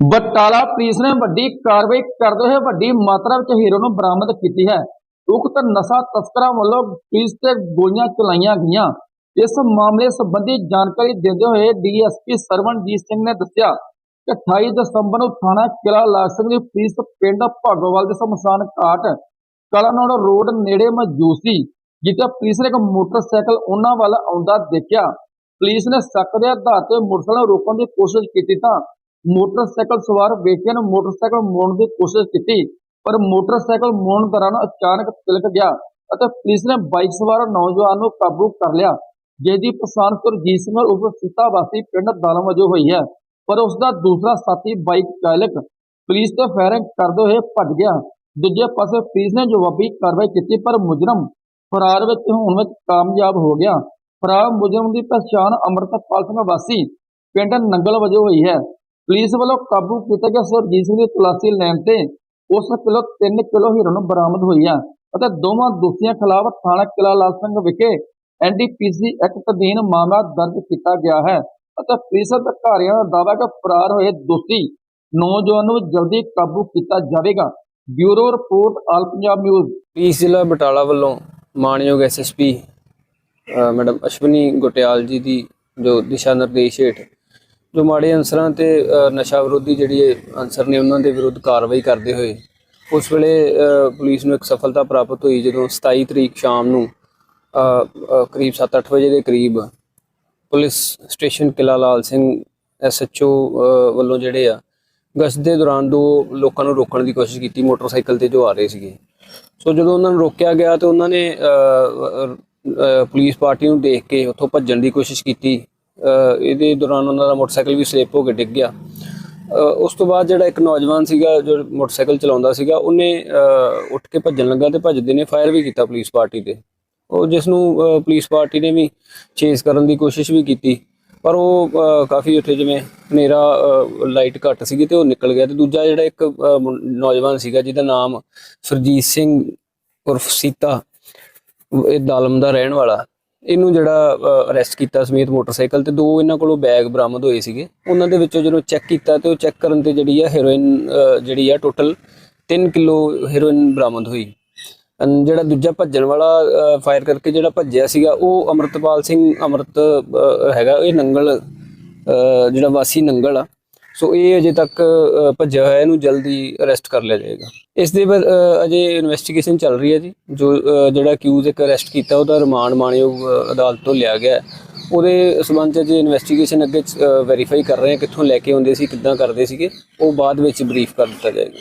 Batala police ਨੇ ਵੱਡੀ ਕਾਰਵਾਈ ਕਰਦੇ ਹੋਏ ਵੱਡੀ ਮਾਤਰਾ ਵਿੱਚ ਹੀਰੋ ਨੂੰ ਬਰਾਮਦ ਕੀਤੀ ਹੈ। ਉਕਤ ਨਸ਼ਾ ਤਸਕਰਾਂ ਵੱਲੋਂ ਪੁਲਿਸ ਤੇ ਗੋਲੀਆਂ ਚਲਾਈਆਂ ਗਈਆਂ। ਇਸ ਮਾਮਲੇ ਸੰਬੰਧੀ ਜਾਣਕਾਰੀ ਦਿੰਦੇ ਹੋਏ ਡੀਐਸਪੀ ਸਰਵਣਜੀਤ ਸਿੰਘ ਨੇ ਦੱਸਿਆ ਕਿ 28 ਦਸੰਬਰ ਨੂੰ ਥਾਣਾ ਕਿਲਾ ਲਾਲ ਸਿੰਘ ਦੀ ਪੁਲਿਸ ਪਿੰਡ ਭਾਗੋਵਾਲ ਦੇ ਸ਼ਮਸ਼ਾਨ ਘਾਟ ਕਲਾਨੌਰ ਰੋਡ ਨੇੜੇ ਮੌਜੂਦ ਸੀ, ਜਿੱਥੇ ਪੁਲਿਸ ਨੇ ਇੱਕ ਮੋਟਰਸਾਈਕਲ ਉਹਨਾਂ ਵੱਲ ਆਉਂਦਾ ਦੇਖਿਆ। ਪੁਲਿਸ ਨੇ ਸ਼ੱਕ ਦੇ ਆਧਾਰ ਤੇ ਮੋਟਰਸਾਈਕਲ ਨੂੰ ਰੋਕਣ ਦੀ ਕੋਸ਼ਿਸ਼ ਕੀਤੀ ਤਾਂ ਮੋਟਰਸਾਈਕਲ ਸਵਾਰ ਵਿਅਕਤੀਆਂ ਨੇ ਮੋਟਰਸਾਈਕਲ ਮੋੜਨ ਦੀ ਕੋਸ਼ਿਸ਼ ਕੀਤੀ, ਪਰ ਮੋਟਰਸਾਈਕਲ ਮੋੜਨ ਦੌਰਾਨ ਅਚਾਨਕ ਤਿਲਕ ਗਿਆ ਅਤੇ ਪੁਲਿਸ ਨੇ ਬਾਈਕ ਸਵਾਰ ਨੌਜਵਾਨ ਨੂੰ ਕਾਬੂ ਕਰ ਲਿਆ ਜਿਸ ਦੀ ਪਛਾਣ ਸੁਰਜੀਤ ਸਿੰਘ ਉਰਫ ਸੀਤਾ ਵਾਸੀ ਪਿੰਡ ਦਾਲਮ ਵਜੋਂ ਹੋਈ ਹੈ, ਪਰ ਉਸ ਦਾ ਦੂਸਰਾ ਸਾਥੀ ਬਾਈਕ ਚਾਲਕ ਪੁਲਿਸ ਤੇ ਫਾਇਰਿੰਗ ਕਰਦੇ ਹੋਏ ਭੱਜ ਗਿਆ। ਦੂਜੇ ਪਾਸੇ ਪੁਲਿਸ ਨੇ ਜਵਾਬੀ ਕਾਰਵਾਈ ਕੀਤੀ, ਪਰ ਮੁਜਰਮ ਫਰਾਰ ਵਿੱਚ ਹੋਣ ਵਿੱਚ ਕਾਮਯਾਬ ਹੋ ਗਿਆ। ਫਰਾਰ ਮੁਜਰਮ ਦੀ ਪਛਾਣ ਅੰਮ੍ਰਿਤਪਾਲ ਸਿੰਘ ਵਾਸੀ ਪਿੰਡ ਨੰਗਲ ਵਜੋਂ ਹੋਈ ਹੈ। ਪੁਲਿਸ ਵੱਲੋਂ ਕਾਬੂ ਕੀਤਾ ਗਿਆ ਸੁਰਜੀਤ ਸਿੰਘ ਦੀ ਤਲਾਸ਼ੀ ਲੈਣ ਤੇ ਉਸ ਕੋਲੋਂ 3 ਕਿਲੋ ਹੀਰੋਇਨ ਬਰਾਮਦ ਹੋਈ ਹੈ ਅਤੇ ਦੋਵਾਂ ਦੋਸ਼ੀਆਂ ਖਿਲਾਫ ਥਾਣਾ ਕਿਲਾ ਲਾਲ ਸਿੰਘ ਵਿਖੇ ਐਨਡੀਪੀਸੀ ਐਕਟ ਅਧੀਨ ਮਾਮਲਾ ਦਰਜ ਕੀਤਾ ਗਿਆ ਹੈ ਅਤੇ ਪੁਲਿਸ ਅਧਿਕਾਰੀਆਂ ਦਾ ਦਾਅਵਾ ਕਿ ਫਰਾਰ ਹੋਏ ਦੋਸ਼ੀ ਨੌਜਵਾਨ ਨੂੰ ਜਲਦੀ ਕਾਬੂ ਕੀਤਾ ਜਾਵੇਗਾ। Bureau report, all Punjab news. Police ਜ਼ਿਲ੍ਹਾ ਬਟਾਲਾ ਵੱਲੋਂ ਮਾਨਯੋਗ ਐਸਐਸਪੀ ਮੈਡਮ ਅਸ਼ਵਨੀ ਗੁਟਿਆਲ ਜੀ ਦੀ ਜੋ ਦਿਸ਼ਾ ਨਿਰਦੇਸ਼ ਹੇਠ ਜੋ ਮਾੜੇ ਅਨਸਰਾਂ ਤੇ ਨਸ਼ਾ ਵਿਰੋਧੀ ਜਿਹੜੀ ਅਨਸਰ ਨੇ ਉਹਨਾਂ ਦੇ ਵਿਰੁੱਧ ਕਾਰਵਾਈ ਕਰਦੇ ਹੋਏ, ਉਸ ਵੇਲੇ ਪੁਲਿਸ ਨੂੰ ਇੱਕ ਸਫਲਤਾ ਪ੍ਰਾਪਤ ਹੋਈ ਜਦੋਂ 27 ਤਰੀਕ ਸ਼ਾਮ ਨੂੰ ਕਰੀਬ 7-8 ਵਜੇ ਦੇ ਕਰੀਬ ਪੁਲਿਸ ਸਟੇਸ਼ਨ ਕਿਲਾ ਲਾਲ ਸਿੰਘ ਐਸਐਚਓ ਵੱਲੋਂ ਜਿਹੜੇ ਆ, ਗਸ਼ਤ ਦੇ ਦੌਰਾਨ ਦੋ ਲੋਕਾਂ ਨੂੰ ਰੋਕਣ ਦੀ ਕੋਸ਼ਿਸ਼ ਕੀਤੀ, ਮੋਟਰਸਾਈਕਲ ਤੇ ਜੋ ਆ ਰਹੇ ਸੀਗੇ। ਸੋ ਜਦੋਂ ਉਹਨਾਂ ਨੂੰ ਰੋਕਿਆ ਗਿਆ ਤੇ ਉਹਨਾਂ ਨੇ ਪੁਲਿਸ ਪਾਰਟੀ ਨੂੰ ਦੇਖ ਕੇ ਉੱਥੋਂ ਭੱਜਣ ਦੀ ਕੋਸ਼ਿਸ਼ ਕੀਤੀ। ਇਹਦੇ ਦੌਰਾਨ ਉਹਨਾਂ ਦਾ ਮੋਟਰਸਾਈਕਲ ਵੀ ਸਲਿੱਪ ਹੋ ਕੇ ਡਿੱਗ ਗਿਆ। ਉਸ ਤੋਂ ਬਾਅਦ ਜਿਹੜਾ ਇੱਕ ਨੌਜਵਾਨ ਸੀਗਾ ਜੋ ਮੋਟਰਸਾਈਕਲ ਚਲਾਉਂਦਾ ਸੀਗਾ, ਉਹਨੇ ਉੱਠ ਕੇ ਭੱਜਣ ਲੱਗਾ ਤੇ ਭੱਜਦੇ ਨੇ ਫਾਇਰ ਵੀ ਕੀਤਾ ਪੁਲਿਸ ਪਾਰਟੀ ਤੇ। ਉਹ ਜਿਸ ਨੂੰ ਪੁਲਿਸ ਪਾਰਟੀ ਨੇ ਵੀ ਚੇਸ ਕਰਨ ਦੀ ਕੋਸ਼ਿਸ਼ ਵੀ ਕੀਤੀ, ਪਰ ਉਹ ਕਾਫੀ ਉੱਥੇ ਜਿਵੇਂ ਹਨੇਰਾ ਲਾਈਟ ਘੱਟ ਸੀਗੀ ਤੇ ਉਹ ਨਿਕਲ ਗਿਆ ਤੇ ਦੂਜਾ ਜਿਹੜਾ ਇੱਕ ਨੌਜਵਾਨ ਸੀਗਾ ਜਿਹਦਾ ਨਾਮ ਸੁਰਜੀਤ ਸਿੰਘ ਉਰਫ ਸੀਤਾ, ਇਹ ਦਾਲਮ ਦਾ ਰਹਿਣ ਵਾਲਾ। ਇਹਨੂੰ ਜਿਹੜਾ ਅਰੈਸਟ ਕੀਤਾ ਸਮੇਤ ਮੋਟਰਸਾਈਕਲ ਤੇ ਦੋ ਇਹਨਾਂ ਕੋਲੋਂ ਬੈਗ ਬਰਾਮਦ ਹੋਏ ਸੀਗੇ। ਉਹਨਾਂ ਦੇ ਵਿੱਚੋਂ ਜਦੋਂ ਚੈੱਕ ਕੀਤਾ ਤੇ ਉਹ ਚੈੱਕ ਕਰਨ ਤੇ ਜਿਹੜੀ ਆ ਹੈਰੋਇਨ ਜਿਹੜੀ ਆ ਟੋਟਲ 3 ਕਿਲੋ ਹੈਰੋਇਨ ਬਰਾਮਦ ਹੋਈ। ਜਿਹੜਾ ਦੂਜਾ ਭੱਜਣ ਵਾਲਾ ਫਾਇਰ ਕਰਕੇ ਜਿਹੜਾ ਭੱਜਿਆ ਸੀਗਾ, ਉਹ ਅਮਰਤਪਾਲ ਸਿੰਘ ਅਮਰਤ ਹੈਗਾ, ਇਹ ਨੰਗਲ ਜਿਹੜਾ ਵਾਸੀ ਨੰਗਲ ਆ। ਸੋ ਇਹ ਅਜੇ ਤੱਕ ਭੱਜਿਆ ਹੋਇਆ, ਇਹਨੂੰ ਜਲਦੀ ਅਰੈਸਟ ਕਰ ਲਿਆ ਜਾਏਗਾ। ਇਸ ਦੇ ਬਾਅਦ ਅਜੇ ਇਨਵੈਸਟੀਗੇਸ਼ਨ ਚੱਲ ਰਹੀ ਹੈ ਜੀ। ਜੋ ਜਿਹੜਾ ਅਕਿਊਜ਼ ਇੱਕ ਅਰੈਸਟ ਕੀਤਾ, ਉਹਦਾ ਰਿਮਾਂਡ ਮਾਣਯੋਗ ਅਦਾਲਤ ਤੋਂ ਲਿਆ ਗਿਆ ਉਹਦੇ ਸਬੰਧ ਚ ਜੇ ਇਨਵੈਸਟੀਗੇਸ਼ਨ ਅੱਗੇ ਵੈਰੀਫਾਈ ਕਰ ਰਹੇ ਹਾਂ, ਕਿੱਥੋਂ ਲੈ ਕੇ ਆਉਂਦੇ ਸੀ, ਕਿੱਦਾਂ ਕਰਦੇ ਸੀਗੇ। ਉਹ ਬਾਅਦ ਵਿੱਚ ਬਰੀਫ ਕਰ ਦਿੱਤਾ ਜਾਏਗਾ।